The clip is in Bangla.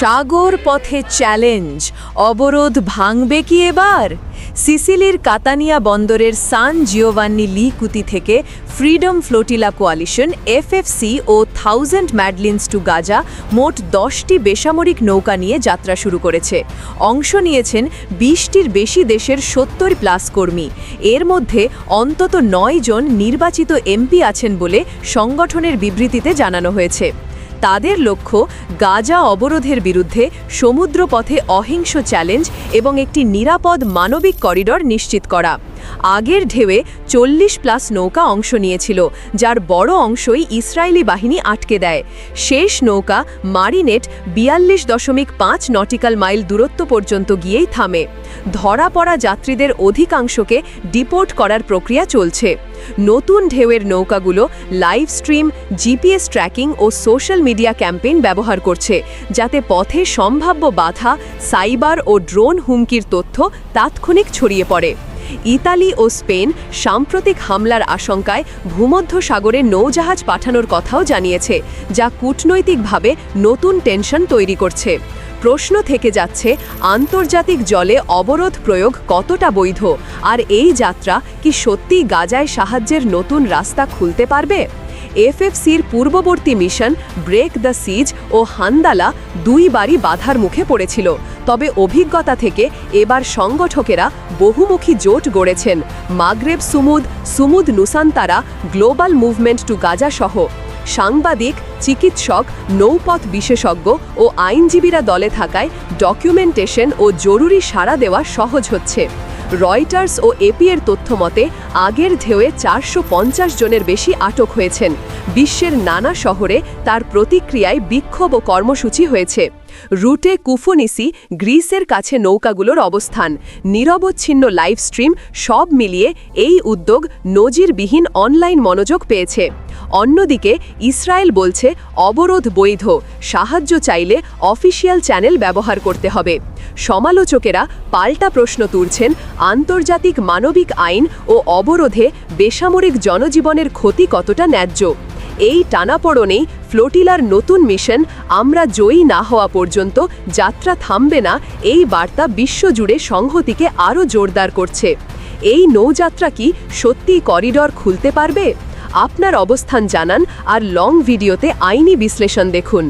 সাগর পথে চ্যালেঞ্জ। অবরোধ ভাঙবে কি এবার? সিসিলির কাতানিয়া বন্দরের সান জিওভান্নি লি কুতি থেকে ফ্রিডম ফ্লোটিলা কোয়ালিশন, এফএফসি ও থাউজেন্ড ম্যাডলিন্স টু গাজা মোট দশটি বেসামরিক নৌকা নিয়ে যাত্রা শুরু করেছে। অংশ নিয়েছেন বিশটির বেশি দেশের সত্তর প্লাস কর্মী। এর মধ্যে অন্তত নয় জন নির্বাচিত এমপি আছেন বলে সংগঠনের বিবৃতিতে জানানো হয়েছে। তাদের লক্ষ্য গাজা অবরোধের বিরুদ্ধে সমুদ্রপথে অহিংস চ্যালেঞ্জ এবং একটি নিরাপদ মানবিক করিডর নিশ্চিত করা। আগের ঢেউয়ে চল্লিশ প্লাস নৌকা অংশ নিয়েছিল, যার বড় অংশই ইসরায়েলি বাহিনী আটকে দেয়। শেষ নৌকা মারিনেট বিয়াল্লিশ দশমিক পাঁচ নটিক্যাল মাইল দূরত্ব পর্যন্ত গিয়েই থামে। ধরা পড়া যাত্রীদের অধিকাংশকে ডিপোর্ট করার প্রক্রিয়া চলছে। নতুন ঢেউয়ের নৌকাগুলো লাইভ স্ট্রিম, জিপিএস ট্র্যাকিং ও সোশ্যাল মিডিয়া ক্যাম্পেইন ব্যবহার করছে, যাতে পথে সম্ভাব্য বাধা, সাইবার ও ড্রোন হুমকির তথ্য তাৎক্ষণিক ছড়িয়ে পড়ে। ইতালি ও স্পেন সাম্প্রতিক হামলার আশঙ্কায় ভূমধ্য সাগরে নৌজাহাজ পাঠানোর কথাও জানিয়েছে, যা কূটনৈতিকভাবে নতুন টেনশন তৈরি করছে। প্রশ্ন থেকে যাচ্ছে, আন্তর্জাতিক জলে অবরোধ প্রয়োগ কতটা বৈধ? আর এই যাত্রা কি সত্যি গাজায় সাহায্যের নতুন রাস্তা খুলতে পারবে? এফএফসির পূর্ববর্তী মিশন ব্রেক দ্য সিজ ও হান্দালা দুইবারই বাধার মুখে পড়েছিল। তবে অভিজ্ঞতা থেকে এবার সংগঠকেরা বহুমুখী জোট গড়েছেন। Maghreb Sumud Sumud Nusantara, global movement to Gaza সহ সাংবাদিক, চিকিৎসক, নৌপথ বিশেষজ্ঞ ও আইনজীবীরা দলে থাকায় ডকুমেন্টেশন ও জরুরি সাড়া দেওয়া সহজ হচ্ছে। রয়টার্স ও এপি এর তথ্য মতে, আগের ঢেউয়ে চারশো পঞ্চাশ জনের বেশি আটক হয়েছেন। বিশ্বের নানা শহরে তার প্রতিক্রিয়ায় বিক্ষোভ ও কর্মসূচি হয়েছে। রুটে কুফুনিসি, গ্রিসের কাছে নৌকাগুলোর অবস্থান। নিরবচ্ছিন্ন লাইভ স্ট্রিম সব মিলিয়ে এই উদ্যোগ নজিরবিহীন অনলাইন মনোযোগ পেয়েছে। অন্যদিকে ইসরায়েল বলছে, অবরোধ বৈধ, সাহায্য চাইলে অফিসিয়াল চ্যানেল ব্যবহার করতে হবে। সমালোচকেরা পাল্টা প্রশ্ন তুলছেন, আন্তর্জাতিক মানবিক আইন ও অবরোধে বেসামরিক জনজীবনের ক্ষতি কতটা ন্যায্য? এই টানাপড়নেই ফ্লোটিলার নতুন মিশন আমরা জয়ী না হওয়া পর্যন্ত যাত্রা থামবে না, এই বার্তা বিশ্বজুড়ে সংহতিকে আরও জোরদার করছে। এই নৌযাত্রা কি সত্যি করিডর খুলতে পারবে? আপনার অবস্থান জানান আর লং ভিডিওতে আইনি বিশ্লেষণ দেখুন।